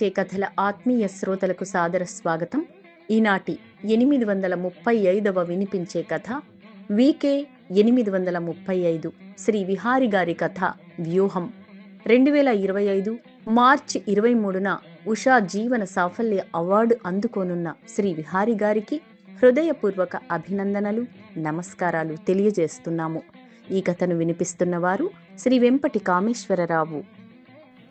వినిపించే కథల ఆత్మీయ శ్రోతలకు సాదర స్వాగతం. ఈనాటి ఎనిమిది వందల ముప్పై ఐదవ వినిపించే కథ వికే ఎనిమిది వందల ముప్పై ఐదు శ్రీ విహారి గారి కథ వ్యూహం. రెండు వేల ఇరవై ఐదు మార్చి ఇరవై మూడున ఉషా జీవన సాఫల్య అవార్డు అందుకోనున్న శ్రీ విహారి గారికి హృదయపూర్వక అభినందనలు నమస్కారాలు తెలియజేస్తున్నాము. ఈ కథను వినిపిస్తున్నవారు శ్రీ వెంపటి కామేశ్వరరావు.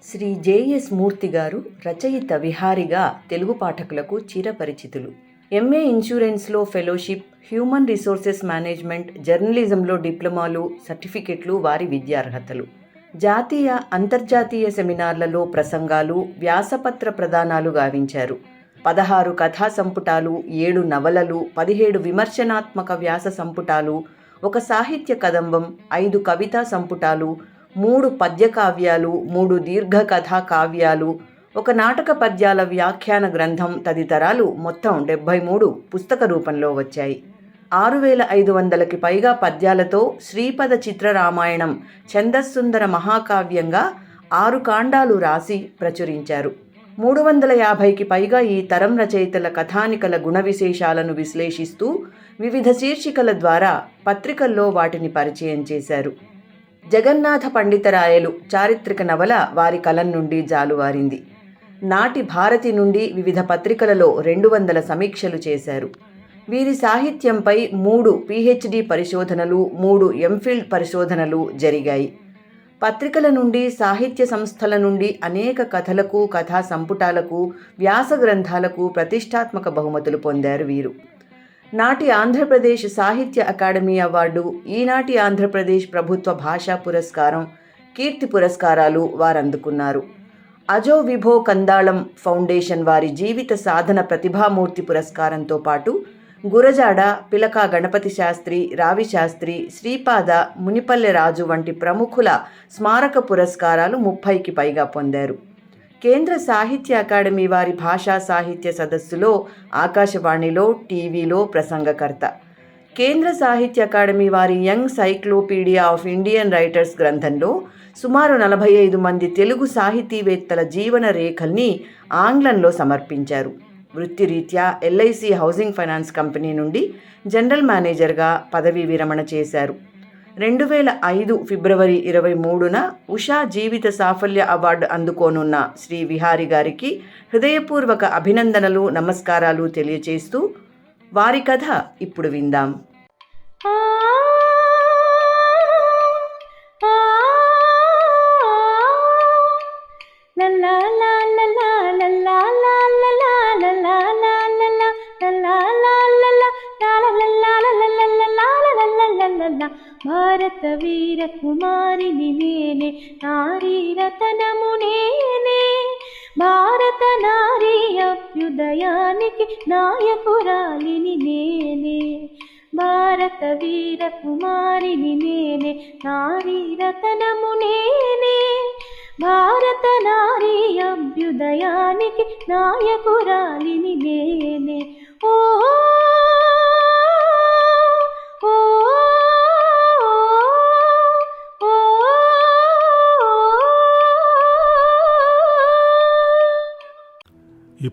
శ్రీ జేఎస్ మూర్తి గారు రచయిత విహారిగా తెలుగు పాఠకులకు చిరపరిచితులు. ఎంఏ ఇన్సూరెన్స్లో ఫెలోషిప్ హ్యూమన్ రిసోర్సెస్ మేనేజ్మెంట్ జర్నలిజంలో డిప్లొమాలు సర్టిఫికెట్లు వారి విద్యార్హతలు. జాతీయ అంతర్జాతీయ సెమినార్లలో ప్రసంగాలు వ్యాసపత్ర ప్రదానాలు గావించారు. పదహారు కథా సంపుటాలు ఏడు నవలలు పదిహేడు విమర్శనాత్మక వ్యాస సంపుటాలు ఒక సాహిత్య కదంబం ఐదు కవితా సంపుటాలు మూడు పద్య కావ్యాలు మూడు దీర్ఘ కథా కావ్యాలు ఒక నాటక పద్యాల వ్యాఖ్యాన గ్రంథం తదితరాలు మొత్తం డెబ్భై మూడు పుస్తక రూపంలో వచ్చాయి. ఆరు వేల ఐదు వందలకి పైగా పద్యాలతో శ్రీపద చిత్రరామాయణం ఛందస్సుందర మహాకావ్యంగా ఆరు కాండాలు రాసి ప్రచురించారు. మూడు వందల యాభైకి పైగా ఈ తరం రచయితల కథానికల గుణ విశేషాలను విశ్లేషిస్తూ వివిధ శీర్షికల ద్వారా పత్రికల్లో వాటిని పరిచయం చేశారు. జగన్నాథ పండితరాయలు చారిత్రక నవల వారి కలం నుండి జాలువారింది. నాటి భారతి నుండి వివిధ పత్రికలలో రెండు వందల సమీక్షలు చేశారు. వీరి సాహిత్యంపై మూడు పిహెచ్డి పరిశోధనలు మూడు ఎంఫిల్డ్ పరిశోధనలు జరిగాయి. పత్రికల నుండి సాహిత్య సంస్థల నుండి అనేక కథలకు కథా సంపుటాలకు వ్యాస గ్రంథాలకు ప్రతిష్టాత్మక బహుమతులు పొందారు వీరు. నాటి ఆంధ్రప్రదేశ్ సాహిత్య అకాడమీ అవార్డు ఈనాటి ఆంధ్రప్రదేశ్ ప్రభుత్వ భాషా పురస్కారం కీర్తి పురస్కారాలు వారందుకున్నారు. అజో విభో కందాళం ఫౌండేషన్ వారి జీవిత సాధన ప్రతిభామూర్తి పురస్కారంతో పాటు గురజాడ పిలక గణపతి శాస్త్రి రావి శాస్త్రి శ్రీపాద మునిపల్లె రాజు వంటి ప్రముఖుల స్మారక పురస్కారాలు ముప్పైకి పైగా పొందారు. కేంద్ర సాహిత్య అకాడమీ వారి భాషా సాహిత్య సదస్సులో ఆకాశవాణిలో టీవీలో ప్రసంగకర్త. కేంద్ర సాహిత్య అకాడమీ వారి young cyclopedia of Indian writers గ్రంథంలో సుమారు నలభై ఐదు మంది తెలుగు సాహితీవేత్తల జీవన రేఖల్ని ఆంగ్లంలో సమర్పించారు. వృత్తిరీత్యా ఎల్ఐసి హౌసింగ్ ఫైనాన్స్ కంపెనీ నుండి జనరల్ మేనేజర్గా పదవీ విరమణ చేశారు. రెండు వేల ఐదు ఫిబ్రవరి ఇరవై మూడున ఉషా జీవిత సాఫల్య అవార్డు అందుకోనున్న శ్రీ విహారి గారికి హృదయపూర్వక అభినందనలు నమస్కారాలు తెలియచేస్తూ వారి కథ ఇప్పుడు విందాం. భారత వీర కుమారిని నేనే నారీ రతనము నేనే. భారత నారీ అభ్యుదయానికి నాయకురాలిని నేనే. భారత వీర కుమారిని నేనే నారీ రతనము నేనే. భారత నారీ అభ్యుదయానికి నాయకురాలిని నేనే. ఓ ఓ ఓ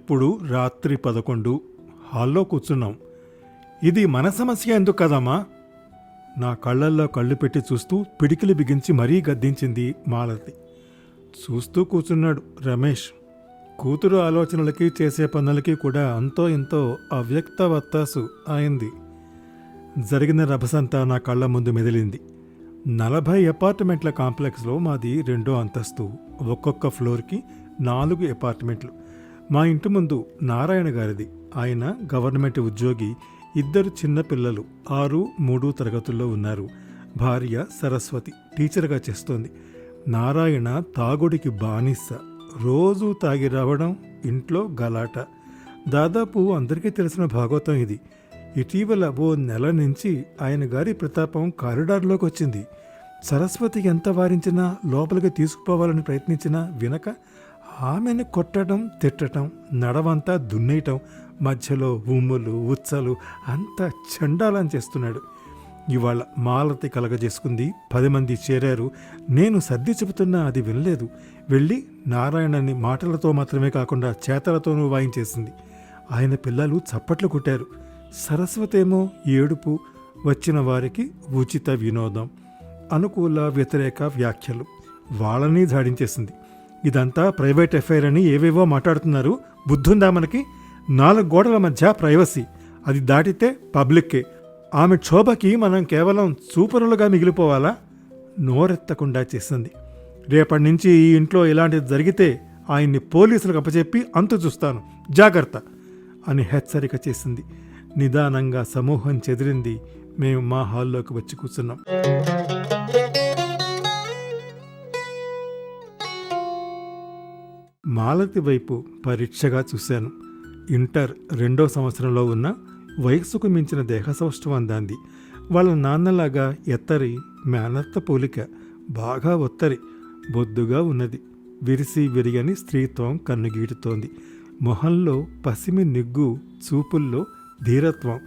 ఇప్పుడు రాత్రి పదకొండు. హాల్లో కూర్చున్నాం. ఇది మన సమస్య ఎందుకు కదమ్మా? నా కళ్ళల్లో కళ్ళు పెట్టి చూస్తూ పిడికిలి బిగించి మరీ గద్దించింది మాలతి. చూస్తూ కూర్చున్నాడు రమేష్. కూతురు ఆలోచనలకి చేసే పనులకి కూడా అంతో ఎంతో అవ్యక్త వత్తాసు అయింది. జరిగిన రభసంతా నా కళ్ళ ముందు మెదిలింది. నలభై అపార్ట్మెంట్ల కాంప్లెక్స్లో మాది రెండో అంతస్తు. ఒక్కొక్క ఫ్లోర్కి నాలుగు అపార్ట్మెంట్లు. మా ఇంటి ముందు నారాయణ గారిది. ఆయన గవర్నమెంట్ ఉద్యోగి ఇద్దరు చిన్న పిల్లలు ఆరు మూడు తరగతుల్లో ఉన్నారు. భార్య సరస్వతి టీచర్గా చేస్తోంది. నారాయణ తాగుడికి బానిస. రోజూ తాగి రావడం ఇంట్లో గలాట. దాదాపు అందరికీ తెలిసిన భాగవతం ఇది. ఇటీవల ఓ నెల నుంచి ఆయన గారి ప్రతాపం కారిడార్లోకి వచ్చింది. సరస్వతి ఎంత వారించినా లోపలికి తీసుకుపోవాలని ప్రయత్నించినా వినక ఆమెను కొట్టడం తిట్టడం నడవంతా దున్నేయటం మధ్యలో ఉమ్ములు ఉచ్చలు అంతా చండాలం చేస్తున్నాడు. ఇవాళ మాలతి కలగజేసుకుంది పది మంది చేరారు. నేను సర్ది చెబుతున్నా అది వినలేదు. వెళ్ళి నారాయణని మాటలతో మాత్రమే కాకుండా చేతలతోనూ వాయించేసింది. ఆయన పిల్లలు చప్పట్లు కొట్టారు. సరస్వతేమో ఏడుపు వచ్చిన వారికి ఉచిత వినోదం అనుకూల వ్యతిరేక వ్యాఖ్యలు వాళ్ళని జాడించేసింది. ఇదంతా ప్రైవేట్ ఎఫైర్ అని ఏవేవో మాట్లాడుతున్నారు. బుద్ధుందా మనకి నాలుగు గోడల మధ్య ప్రైవసీ. అది దాటితే పబ్లిక్కే. ఆమె క్షోభకి మనం కేవలం సూపరులుగా మిగిలిపోవాలా? నోరెత్తకుండా చేసింది. రేపటి నుంచి ఈ ఇంట్లో ఇలాంటిది జరిగితే ఆయన్ని పోలీసులకు అప్పచెప్పి అంతు చూస్తాను. జాగ్రత్త! అని హెచ్చరిక చేసింది. నిదానంగా సమూహం చెదిరింది. మేము మా హాల్లోకి వచ్చి కూర్చున్నాం. మాలతి వైపు పరీక్షగా చూశాను. ఇంటర్ రెండో సంవత్సరంలో ఉన్న వయస్సుకు మించిన దేహ సౌష్ఠవం అందాంది వాళ్ళ నాన్నలాగా ఎత్తరి మేనత్త పోలిక బాగా ఒత్తరి బొద్దుగా ఉన్నది. విరిసి విరిగని స్త్రీత్వం కన్నుగీటుతోంది. మొహంలో పసిమి నిగ్గు చూపుల్లో ధీరత్వం.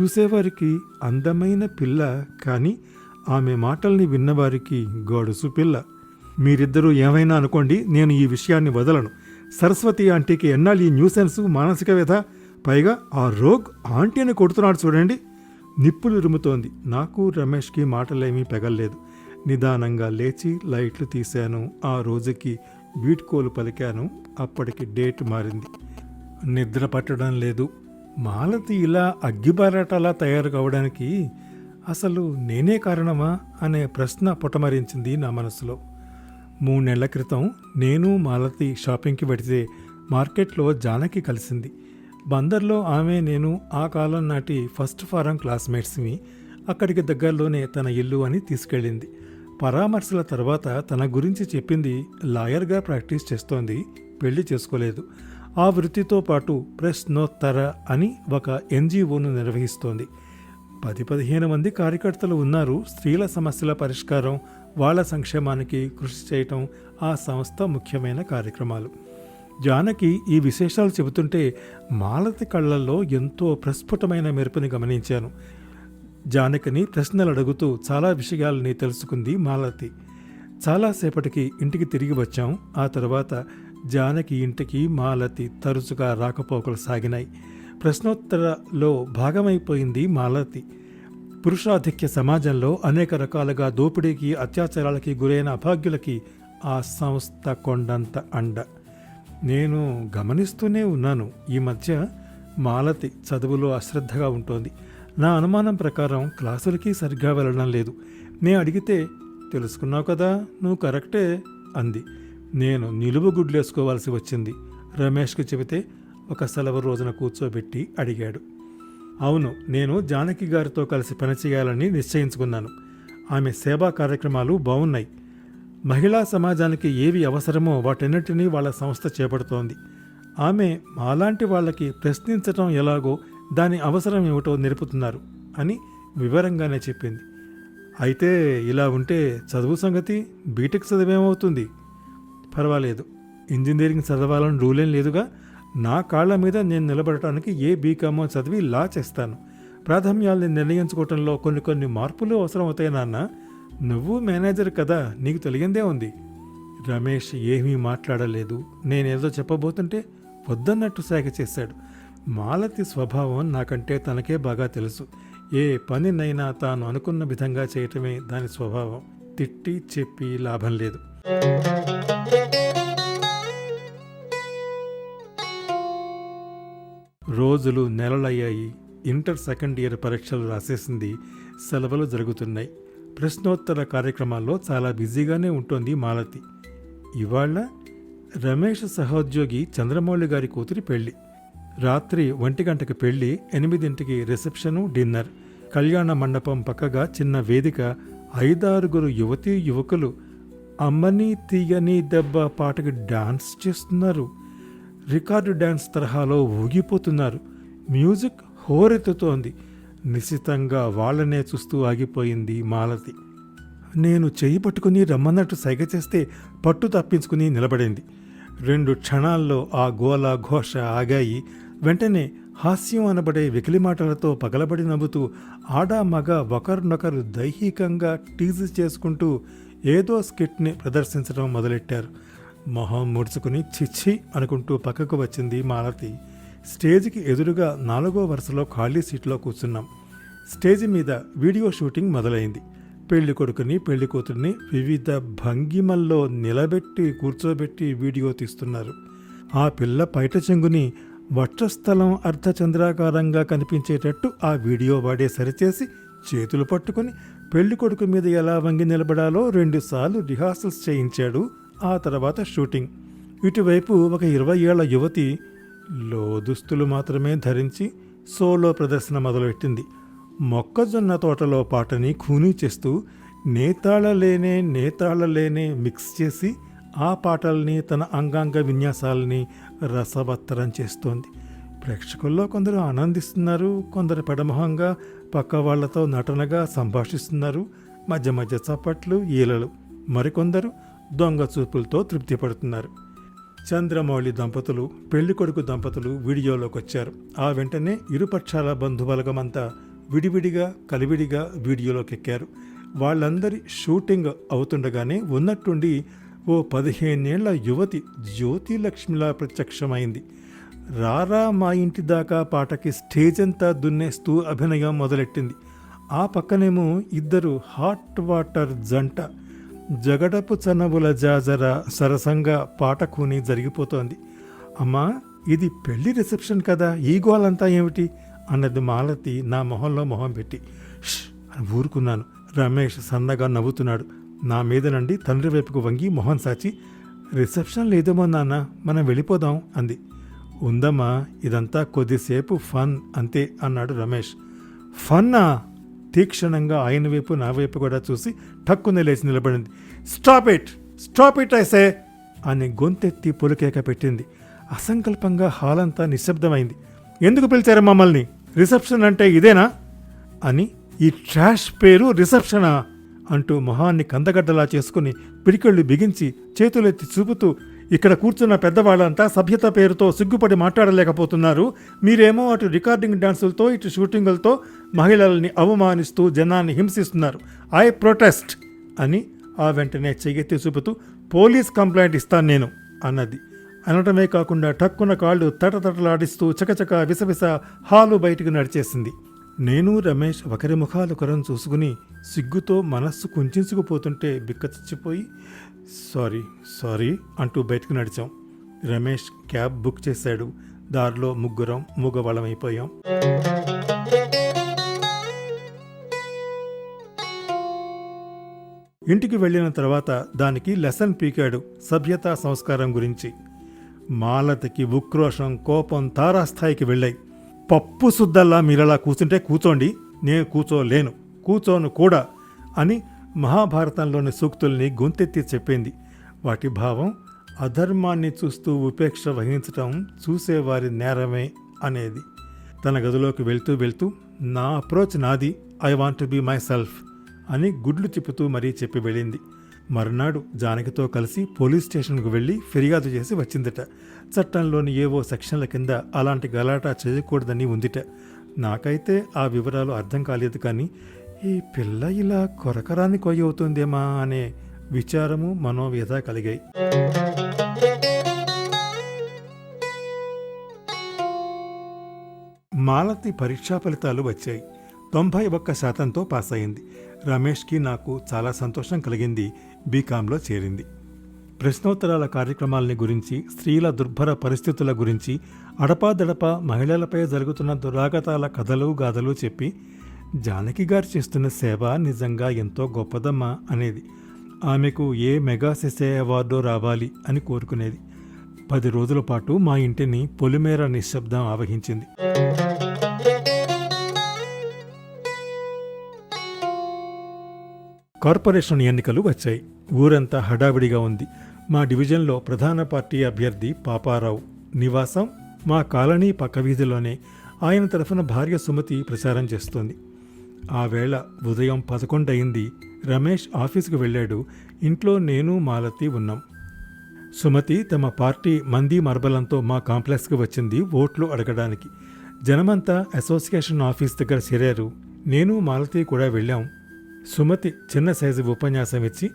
చూసేవారికి అందమైన పిల్ల కానీ ఆమె మాటల్ని విన్నవారికి గొడుసు పిల్ల. మీరిద్దరూ ఏమైనా అనుకోండి నేను ఈ విషయాన్ని వదలను. సరస్వతి ఆంటీకి ఎన్నాళ్ళు ఈ న్యూసెన్స్ మానసిక వ్యధ? పైగా ఆ రోగ్ ఆంటీని కొడుతున్నాడు చూడండి. నిప్పులు ఇరుముతోంది నాకు రమేష్కి మాటలేమీ పెగల్లేదు. నిదానంగా లేచి లైట్లు తీశాను. ఆ రోజుకి వీడ్కోలు పలికాను. అప్పటికి డేట్ మారింది. నిద్ర పట్టడం లేదు. మాలతి ఇలా అగ్గిబారాటలా తయారు కావడానికి అసలు నేనే కారణమా? అనే ప్రశ్న పుటమరించింది నా మనసులో. మూడు నెలల క్రితం నేను మాలతి షాపింగ్కి పెడితే మార్కెట్లో జానకి కలిసింది. బందర్లో ఆమె నేను ఆ కాలం నాటి ఫస్ట్ ఫారం క్లాస్మేట్స్ని అక్కడికి దగ్గరలోనే తన ఇల్లు అని తీసుకెళ్ళింది. పరామర్శల తర్వాత తన గురించి చెప్పింది లాయర్గా ప్రాక్టీస్ చేస్తోంది పెళ్ళి చేసుకోలేదు. ఆ వృత్తితో పాటు ప్రశ్నోత్తర అని ఒక ఎన్జిఓను నిర్వహిస్తోంది. పది పదిహేను మంది కార్యకర్తలు ఉన్నారు. స్త్రీల సమస్యల పరిష్కారం వాళ్ళ సంక్షేమానికి కృషి చేయటం ఆ సంస్థ ముఖ్యమైన కార్యక్రమాలు. జానకి ఈ విశేషాలు చెబుతుంటే మాలతి కళ్ళల్లో ఎంతో ప్రస్ఫుటమైన మెరుపుని గమనించాను. జానకిని ప్రశ్నలు అడుగుతూ చాలా విషయాలని తెలుసుకుంది మాలతి. చాలాసేపటికి ఇంటికి తిరిగి వచ్చాం. ఆ తర్వాత జానకి ఇంటికి మాలతి తరచుగా రాకపోకలు సాగినాయి. ప్రశ్నోత్తరలో భాగమైపోయింది మాలతి. పురుషాధిక్య సమాజంలో అనేక రకాలుగా దోపిడీకి అత్యాచారాలకి గురైన అభాగ్యులకి ఆ సంస్థ కొండంత అండ. నేను గమనిస్తూనే ఉన్నాను. ఈ మధ్య మాలతి చదువులో అశ్రద్ధగా ఉంటుంది. నా అనుమానం ప్రకారం క్లాసులకి సరిగ్గా వెళ్ళడం లేదు. నేను అడిగితే తెలుసుకున్నావు కదా నువ్వు కరెక్టే అంది. నేను నిలువు గుడ్లేసుకోవాల్సి వచ్చింది. రమేష్కి చెబితే ఒక సెలవు రోజున కూర్చోబెట్టి అడిగాడు. అవును నేను జానకి గారితో కలిసి పనిచేయాలని నిశ్చయించుకున్నాను. ఆమె సేవా కార్యక్రమాలు బాగున్నాయి మహిళా సమాజానికి ఏవి అవసరమో వాటన్నిటినీ వాళ్ళ సంస్థ చేపడుతోంది. ఆమె మాలాంటి వాళ్ళకి ప్రశ్నించటం ఎలాగో దాని అవసరం ఏమిటో నిలుపుతున్నారు అని వివరంగానే చెప్పింది. అయితే ఇలా ఉంటే చదువు సంగతి బీటెక్ చదివేమవుతుంది? పర్వాలేదు. ఇంజనీరింగ్ చదవాలని రూలేం లేదుగా? నా కాళ్ళ మీద నేను నిలబడటానికి ఏ బీకామో చదివి లా చేస్తాను. ప్రాధాన్యాల్ని నిర్ణయించుకోవటంలో కొన్ని కొన్ని మార్పులు అవసరమవుతాయి నాన్న. నువ్వు మేనేజర్ కదా నీకు తెలియందే ఉంది. రమేష్ ఏమీ మాట్లాడలేదు. నేనేదో చెప్పబోతుంటే వద్దన్నట్టు శాఖ చేశాడు. మాలతి స్వభావం నాకంటే తనకే బాగా తెలుసు. ఏ పనినైనా తాను అనుకున్న విధంగా చేయటమే దాని స్వభావం. తిట్టి చెప్పి లాభం లేదు. రోజులు నెలలయ్యాయి. ఇంటర్ సెకండ్ ఇయర్ పరీక్షలు రాసేసింది. సెలవులు జరుగుతున్నాయి. ప్రశ్నోత్తర కార్యక్రమాల్లో చాలా బిజీగానే ఉంటుంది మాలతి. ఇవాళ రమేష్ సహోద్యోగి చంద్రమౌళి గారి కూతురి పెళ్ళి. రాత్రి ఒంటి గంటకి పెళ్ళి ఎనిమిదింటికి రిసెప్షను డిన్నర్. కళ్యాణ మండపం పక్కగా చిన్న వేదిక. ఐదారుగురు యువతీ యువకులు అమ్మని తీయని దెబ్బ పాటకి డాన్స్ చేస్తున్నారు. రికార్డు డ్యాన్స్ తరహాలో ఊగిపోతున్నారు. మ్యూజిక్ హోరెత్తుతోంది. నిశ్చితంగా వాళ్ళనే చూస్తూ ఆగిపోయింది మాలతి. నేను చెయ్యి పట్టుకుని రమ్మన్నట్టు సైగ చేస్తే పట్టు తప్పించుకుని నిలబడింది. రెండు క్షణాల్లో ఆ గోల ఘోష ఆగాయి. వెంటనే హాస్యం అనబడే వెకిలి మాటలతో పగలబడి నవ్వుతూ ఆడా మగ ఒకరినొకరు దైహికంగా టీజ్ చేసుకుంటూ ఏదో స్కిట్ని ప్రదర్శించడం మొదలెట్టారు. మొహం ముడుచుకుని చిచ్చి అనుకుంటూ పక్కకు వచ్చింది మాలతి. స్టేజ్కి ఎదురుగా నాలుగో వరుసలో ఖాళీ సీట్లో కూర్చున్నాం. స్టేజ్ మీద వీడియో షూటింగ్ మొదలైంది. పెళ్ళి కొడుకుని పెళ్ళి కూతుర్ని వివిధ భంగిమల్లో నిలబెట్టి కూర్చోబెట్టి వీడియో తీస్తున్నారు. ఆ పిల్ల పైట చెంగుని వక్షస్థలం అర్ధచంద్రాకారంగా కనిపించేటట్టు ఆ వీడియో వాడే సరిచేసి చేతులు పట్టుకుని పెళ్ళి కొడుకు మీద ఎలా వంగి నిలబడాలో రెండుసార్లు రిహార్సల్స్ చేయించాడు ఆ తర్వాత షూటింగ్. ఇటువైపు ఒక ఇరవై ఏళ్ళ యువతి లో దుస్తులు మాత్రమే ధరించి సోలో ప్రదర్శన మొదలుపెట్టింది. మొక్కజొన్న తోటలో పాటని ఖూనీ చేస్తూ నేతాళలేనే నేతాళలేనే మిక్స్ చేసి ఆ పాటల్ని తన అంగాంగ విన్యాసాలని రసవత్తరం చేస్తోంది. ప్రేక్షకుల్లో కొందరు ఆనందిస్తున్నారు కొందరు పెడమొహంగా పక్క వాళ్ళతో నటనగా సంభాషిస్తున్నారు మధ్య మధ్య చప్పట్లు ఈలలు. మరికొందరు దొంగ చూపులతో తృప్తి పడుతున్నారు చంద్రమౌళి దంపతులు పెళ్ళికొడుకు దంపతులు వీడియోలోకి వచ్చారు. ఆ వెంటనే ఇరుపక్షాల బంధుబలగమంతా విడివిడిగా కలివిడిగా వీడియోలోకి ఎక్కారు వాళ్ళందరి షూటింగ్ అవుతుండగానే ఉన్నట్టుండి ఓ పదిహేనేళ్ళ యువతి జ్యోతిలక్ష్మిలా ప్రత్యక్షమైంది. రారా మా ఇంటి దాకా పాటకి స్టేజ్ అంతా దున్నేస్తూ అభినయం మొదలెట్టింది. ఆ పక్కనేమో ఇద్దరు హాట్ వాటర్ జంట జగడపు చనవుల జాజర సరసంగా పాట కూని జరిగిపోతోంది. అమ్మా ఇది పెళ్ళి రిసెప్షన్ కదా ఈ గోలంతా ఏమిటి? అన్నది మాలతి నా మొహంలో మొహం పెట్టి. అని ఊరుకున్నాను. రమేష్ సన్నగా నవ్వుతున్నాడు. నా మీద నుండి తండ్రి వైపుకు వంగి మొహం సాచి రిసెప్షన్ లేదేమో నాన్న మనం వెళ్ళిపోదాం అంది. ఉందమ్మా ఇదంతా కొద్దిసేపు ఫన్ అంతే అన్నాడు రమేష్. ఫన్నా? తీక్షణంగా ఆయన వైపు నా వైపు కూడా చూసి టక్కున లేచి నిలబడింది. Stop it! Stop it I say! అని గొంతెత్తి పులికేక పెట్టింది. అసంకల్పంగా హాల్ అంతా నిశ్శబ్దమైంది. ఎందుకు పిలిచారు మమ్మల్ని? రిసెప్షన్ అంటే ఇదేనా? అని ఈ ట్రాష్ పేరు రిసెప్షనా? అంటూ మొహాన్ని కందగడ్డలా చేసుకుని పిడికెళ్ళు బిగించి చేతులెత్తి చూపుతూ ఇక్కడ కూర్చున్న పెద్దవాళ్ళంతా సభ్యత పేరుతో సిగ్గుపడి మాట్లాడలేకపోతున్నారు. మీరేమో అటు రికార్డింగ్ డాన్సులతో ఇటు షూటింగులతో మహిళల్ని అవమానిస్తూ జనాన్ని హింసిస్తున్నారు. ఐ ప్రొటెస్ట్ అని ఆ వెంటనే చెయ్యెత్తి చూపుతూ పోలీస్ కంప్లైంట్ ఇస్తాను నేను అన్నది. అనటమే కాకుండా టక్కున కాళ్ళు తటతటలాడిస్తూ చకచక విసవిస హాలు బయటికి నడిచేసింది. నేను రమేష్ ఒకరి ముఖాలు ఒకరం చూసుకుని సిగ్గుతో మనస్సు కుంచుకుపోతుంటే బిక్కచిచ్చిపోయి సారీ సారీ అంటూ బయటకు నడిచాం. రమేష్ క్యాబ్ బుక్ చేశాడు. దారిలో ముగ్గురం మూగవాళ్ళమైపోయాం. ఇంటికి వెళ్ళిన తర్వాత దానికి లెసన్ పీకాడు సభ్యతా సంస్కారం గురించి. మాలతికి ఉక్రోషం కోపం తారాస్థాయికి వెళ్ళాయి. పప్పు సుద్దల్లా మీరలా కూర్చుంటే కూర్చోండి నేను కూర్చోలేను కూర్చోను కూడా అని మహాభారతంలోని సూక్తుల్ని గొంతెత్తి చెప్పింది. వాటి భావం అధర్మాన్ని చూస్తూ ఉపేక్ష వహించటం చూసేవారి నేరమే అనేది. తన గదిలోకి వెళ్తూ వెళ్తూ నా అప్రోచ్ నాది I want to myself అని గుడ్లు చెప్పుతూ మరీ చెప్పి వెళ్ళింది. మరునాడు జానకితో కలిసి పోలీస్ స్టేషన్కు వెళ్ళి ఫిర్యాదు చేసి వచ్చిందట. చట్టంలోని ఏవో సెక్షన్ల కింద అలాంటి గలాటా చేయకూడదని ఉందిట. నాకైతే ఆ వివరాలు అర్థం కాలేదు కానీ ఈ పిల్ల ఇలా కొరకరాని కొయ్య అవుతుందేమా అనే విచారము మనోవ్యత కలిగాయి. మాలతి పరీక్షా ఫలితాలు వచ్చాయి. తొంభై ఒక్క శాతంతో పాస్ అయింది. రమేష్కి నాకు చాలా సంతోషం కలిగింది. బీకాంలో చేరింది. ప్రశ్నోత్తరాల కార్యక్రమాలని గురించి స్త్రీల దుర్భర పరిస్థితుల గురించి అడపాదడపా మహిళలపై జరుగుతున్న దురాగతాల కథలు గాథలు చెప్పి జానకి గారు చేస్తున్న సేవ నిజంగా ఎంతో గొప్పదమ్మా అనేది. ఆమెకు ఏ మెగా సెసే అవార్డు రావాలి అని కోరుకునేది. పది రోజుల పాటు మా ఇంటిని పొలిమేర నిశ్శబ్దం ఆవహించింది. కార్పొరేషన్ ఎన్నికలు వచ్చాయి. ఊరంతా హడావిడిగా ఉంది. మా డివిజన్లో ప్రధాన పార్టీ అభ్యర్థి పాపారావు. నివాసం మా కాలనీ పక్క వీధిలోనే. ఆయన తరఫున భార్య సుమతి ప్రచారం చేస్తోంది. ఆ వేళ ఉదయం పదకొండు అయింది రమేష్ ఆఫీసుకు వెళ్ళాడు. ఇంట్లో నేను మాలతి ఉన్నాం. సుమతి తమ పార్టీ మంది మర్బలంతో మా కాంప్లెక్స్కి వచ్చింది ఓట్లు అడగడానికి. జనమంతా అసోసియేషన్ ఆఫీస్ దగ్గర చేరారు. నేను మాలతి కూడా వెళ్ళాం. సుమతి చిన్న సైజు ఉపన్యాసం ఇచ్చి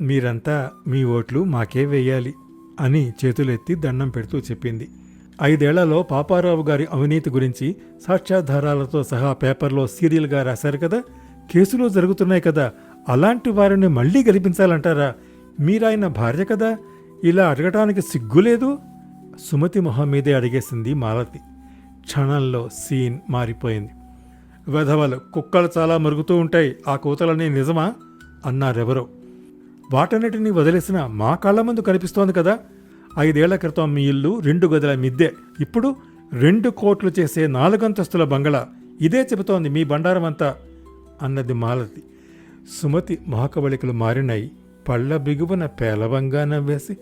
మీరంతా మీ ఓట్లు మాకే వేయాలి అని చేతులెత్తి దండం పెడుతూ చెప్పింది. ఐదేళ్ళలో పాపారావు గారి అవినీతి గురించి సాక్ష్యాధారాలతో సహా పేపర్లో సీరియల్గా రాశారు కదా. కేసులు జరుగుతున్నాయి కదా. అలాంటి వారిని మళ్ళీ గెలిపించాలంటారా? మీరాయన భార్య కదా. ఇలా అడగటానికి సిగ్గులేదు సుమతి మొహం మీదే అడిగేసింది మాలతి. క్షణంలో సీన్ మారిపోయింది. వెధవలు కుక్కలు చాలా మరుగుతూ ఉంటాయి. ఆ కూతలన్నీ నిజమా? అన్నారెవరో. వాటన్నిటినీ వదిలేసిన మా కళ్ళ ముందు కనిపిస్తోంది కదా. ఐదేళ్ళ క్రితం మీ ఇల్లు రెండు గదుల మిద్దె. ఇప్పుడు రెండు కోట్లు చేసే నాలుగంతస్తుల బంగళా. ఇదే చెబుతోంది మీ బండారం అంతా అన్నది మాలతి. సుమతి మహాకవళికలు మారినాయి పళ్ళ బిగువన పేలవంగా నవ్వేసి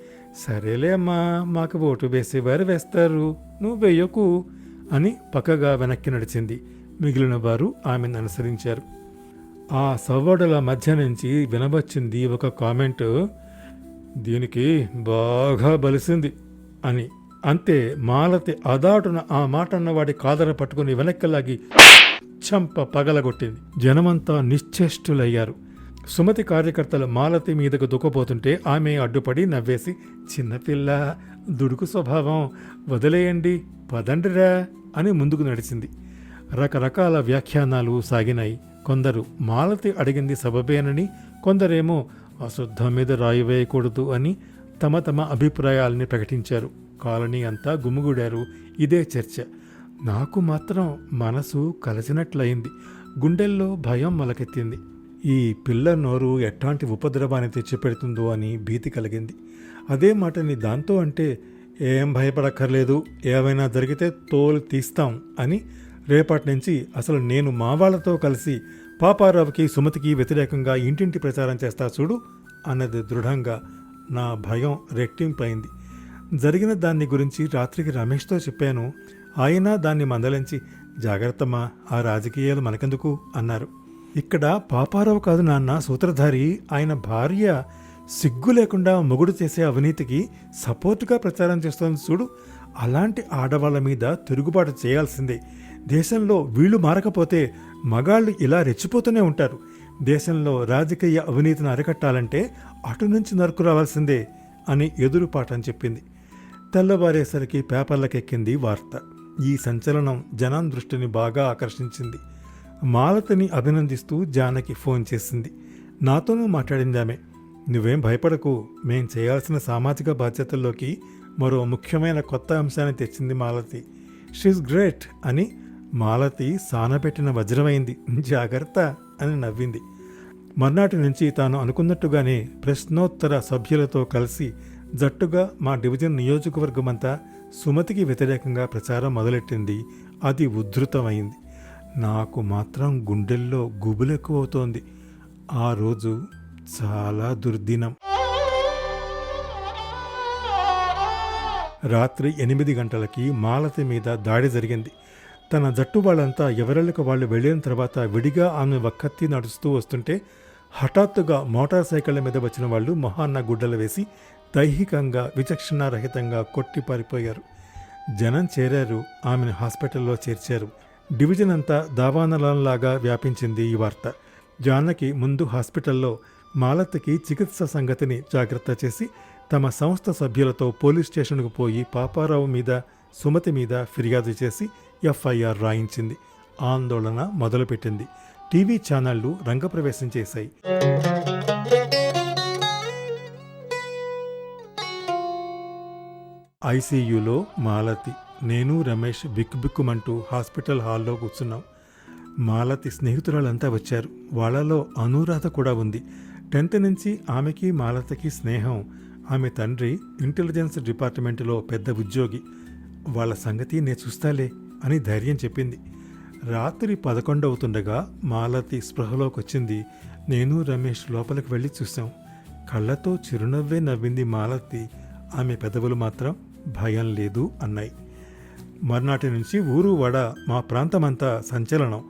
సరేలే అమ్మా మాకు ఓటు వేసేవారు వేస్తారు? నువ్వు వేయకు అని పక్కగా వెనక్కి నడిచింది. మిగిలిన వారు ఆమెను అనుసరించారు. ఆ సవ్వడుల మధ్య నుంచి వినవచ్చింది ఒక కామెంట్ దీనికి బాగా బలిసింది అని అంతే మాలతి అదాటున ఆ మాట అన్నవాడి కాదర పట్టుకుని వెనక్కలాగి చంప పగలగొట్టింది. జనమంతా నిశ్చేష్టులయ్యారు. సుమతి కార్యకర్తలు మాలతి మీదకు దుఃఖపోతుంటే ఆమె అడ్డుపడి నవ్వేసి చిన్నపిల్ల దుడుకు స్వభావం వదిలేయండి పదండిరా అని ముందుకు నడిచింది. రకరకాల వ్యాఖ్యానాలు సాగినాయి. కొందరు మాలతి అడిగింది సబబేనని కొందరేమో అశ్రద్ధ మీద రాయి వేయకూడదు అని తమ తమ అభిప్రాయాల్ని ప్రకటించారు. కాలనీ అంతా గుమిగూడారు. ఇదే చర్చ. నాకు మాత్రం మనసు కలిసినట్లయింది. గుండెల్లో భయం మొలకెత్తింది. ఈ పిల్ల నోరు ఎట్లాంటి ఉపద్రవాన్ని తెచ్చిపెడుతుందో అని భీతి కలిగింది. అదే మాటని దాంతో అంటే ఏం భయపడక్కర్లేదు. ఏవైనా జరిగితే తోలు తీస్తాం అని రేపటి నుంచి అసలు నేను మా వాళ్ళతో కలిసి పాపారావుకి సుమతికి వ్యతిరేకంగా ఇంటింటి ప్రచారం చేస్తా చూడు అన్నది దృఢంగా నా భయం రెట్టింపైంది. జరిగిన దాన్ని గురించి రాత్రికి రమేష్తో చెప్పాను. ఆయన దాన్ని మందలించి జాగ్రత్తమ్మా ఆ రాజకీయాలు మనకెందుకు? అన్నారు. ఇక్కడ పాపారావు కాదు నాన్న సూత్రధారి. ఆయన భార్య సిగ్గు లేకుండా మొగుడు చేసే అవినీతికి సపోర్టుగా ప్రచారం చేస్తోంది చూడు. అలాంటి ఆడవాళ్ళ మీద తిరుగుబాటు చేయాల్సిందే. దేశంలో వీళ్ళు మారకపోతే మగాళ్ళు ఇలా రెచ్చిపోతూనే ఉంటారు. దేశంలో రాజకీయ అవినీతిని అరికట్టాలంటే అటు నుంచి నరుకు రావాల్సిందే అని ఎదురుపాఠం చెప్పింది. తెల్లవారేసరికి పేపర్లకెక్కింది వార్త. ఈ సంచలనం జనం దృష్టిని బాగా ఆకర్షించింది. మాలతిని అభినందిస్తూ జానకి ఫోన్ చేసింది. నాతోనూ మాట్లాడింది ఆమె. నువ్వేం భయపడకు మేం చేయాల్సిన సామాజిక బాధ్యతల్లోకి మరో ముఖ్యమైన కొత్త అంశాన్ని తెచ్చింది మాలతి. షీస్ గ్రేట్ అని మాలతి సానబెట్టిన వజ్రమైంది. జాగ్రత్త అని నవ్వింది. మర్నాటి నుంచి తాను అనుకున్నట్టుగానే ప్రశ్నోత్తర సభ్యులతో కలిసి జట్టుగా మా డివిజన్ నియోజకవర్గమంతా సుమతికి వ్యతిరేకంగా ప్రచారం మొదలెట్టింది. అది ఉద్ధృతమైంది నాకు మాత్రం గుండెల్లో గుబులెక్కువవుతోంది. ఆ రోజు చాలా దుర్దినం. రాత్రి ఎనిమిది గంటలకి మాలతి మీద దాడి జరిగింది. తన జట్టు వాళ్ళంతా ఎవరెళ్ళకు వాళ్ళు వెళ్ళిన తర్వాత విడిగా ఆమె వక్కత్తి నడుస్తూ వస్తుంటే హఠాత్తుగా మోటార్ సైకిళ్ళ మీద వచ్చిన వాళ్ళు మొహాన్న గుడ్డలు వేసి దైహికంగా విచక్షణారహితంగా కొట్టి పారిపోయారు. జనం చేరారు ఆమెను హాస్పిటల్లో చేర్చారు. డివిజన్ అంతా దావానలంలాగా వ్యాపించింది ఈ వార్త. జానకి ముందు హాస్పిటల్లో మాలతికి చికిత్స సంగతిని జాగ్రత్త చేసి తమ సంస్థ సభ్యులతో పోలీస్ స్టేషన్కు పోయి పాపారావు మీద సుమతి మీద ఫిర్యాదు చేసి ఎఫ్ఐఆర్ రాయించింది. ఆందోళన మొదలుపెట్టింది. టీవీ ఛానళ్ళు రంగప్రవేశం చేశాయి. ఐసీయూలో మాలతి నేను రమేష్ బిక్కుబిక్కుమంటూ హాస్పిటల్ హాల్లో కూర్చున్నాం. మాలతి స్నేహితురాలంతా వచ్చారు. వాళ్ళలో అనురాధ కూడా ఉంది. టెన్త్ నుంచి ఆమెకి మాలతికి స్నేహం. ఆమె తండ్రి ఇంటెలిజెన్స్ డిపార్ట్మెంట్లో పెద్ద ఉద్యోగి. వాళ్ళ సంగతి నేను చూస్తాలే. అని ధైర్యం చెప్పింది. రాత్రి పదకొండవుతుండగా మాలతి స్పృహలోకి వచ్చింది నేను రమేష్ లోపలికి వెళ్ళి చూసాం కళ్ళతో చిరునవ్వే నవ్వింది మాలతి. ఆమె పెదవులు మాత్రం భయం లేదు అన్నాయి. మర్నాటి నుంచి ఊరు వడ మా ప్రాంతమంతా సంచలనం.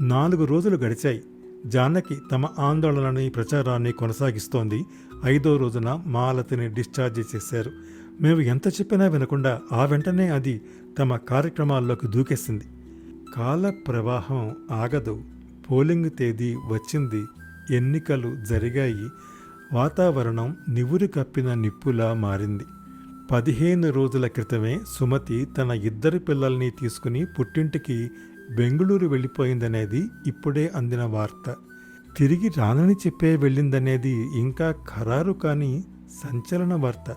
నాలుగు రోజులు గడిచాయి. జానకి తమ ఆందోళనని ప్రచారాన్ని కొనసాగిస్తోంది. ఐదో రోజున మాలతిని డిశ్చార్జ్ చేశారు. మేము ఎంత చెప్పినా వినకుండా ఆ వెంటనే అది తమ కార్యక్రమాల్లోకి దూకేసింది. కాల ప్రవాహం ఆగదు. పోలింగ్ తేదీ వచ్చింది. ఎన్నికలు జరిగాయి. వాతావరణం నివురు కప్పిన నిప్పులా మారింది. పదిహేను రోజుల క్రితమే సుమతి తన ఇద్దరు పిల్లల్ని తీసుకుని పుట్టింటికి బెంగళూరు వెళ్ళిపోయిందనేది ఇప్పుడే అందిన వార్త. తిరిగి రానని చెప్పే వెళ్ళిందనేది ఇంకా ఖరారు కాని సంచలన వార్త.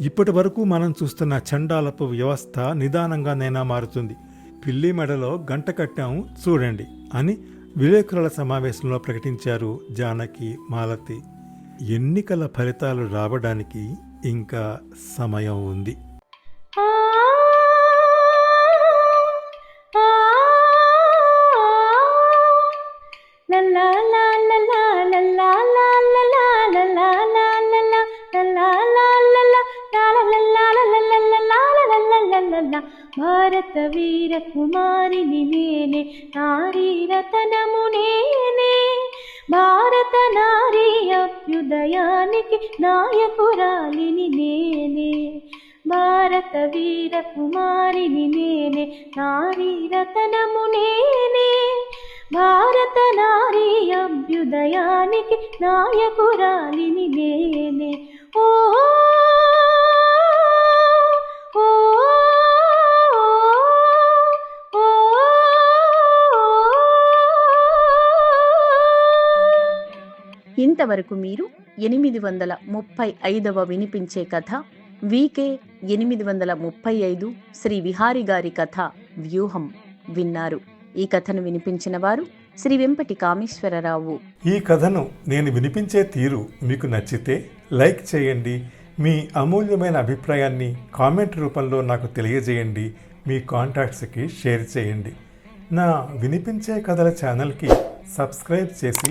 ఇప్పటి వరకు మనం చూస్తున్న చండాలపు వ్యవస్థ నిదానంగానైనా మారుతుంది. పిల్లి మెడలో గంట కట్టాము చూడండి అని విలేకరుల సమావేశంలో ప్రకటించారు జానకి మాలతి. ఎన్నికల ఫలితాలు రావడానికి ఇంకా సమయం ఉంది. భారత వీర కుమారిని నేనే నారీ రతనము నేనే. భారత నారీ అభ్యుదయానికి నాయకురాలిని నేనే. భారత వీర కుమారిని నేనే నారీ రతనము నేనే. భారత నారీ అభ్యుదయానికి నాయకురాలిని నేనే. ఓ ఓ, ఇంతవరకు మీరు ఎనిమిది వందల ముప్పై ఐదవ వినిపించే కథ వికే ఎనిమిది వందల ముప్పై ఐదు శ్రీ విహారి గారి కథ వ్యూహం విన్నారు. ఈ కథను వినిపించిన వారు శ్రీ వెంపటి కామేశ్వరరావు ఈ కథను నేను వినిపించే తీరు మీకు నచ్చితే లైక్ చేయండి మీ అమూల్యమైన అభిప్రాయాన్ని కామెంట్ రూపంలో నాకు తెలియజేయండి మీ కాంటాక్ట్స్కి షేర్ చేయండి. నా వినిపించే కథల ఛానల్కి సబ్స్క్రైబ్ చేసి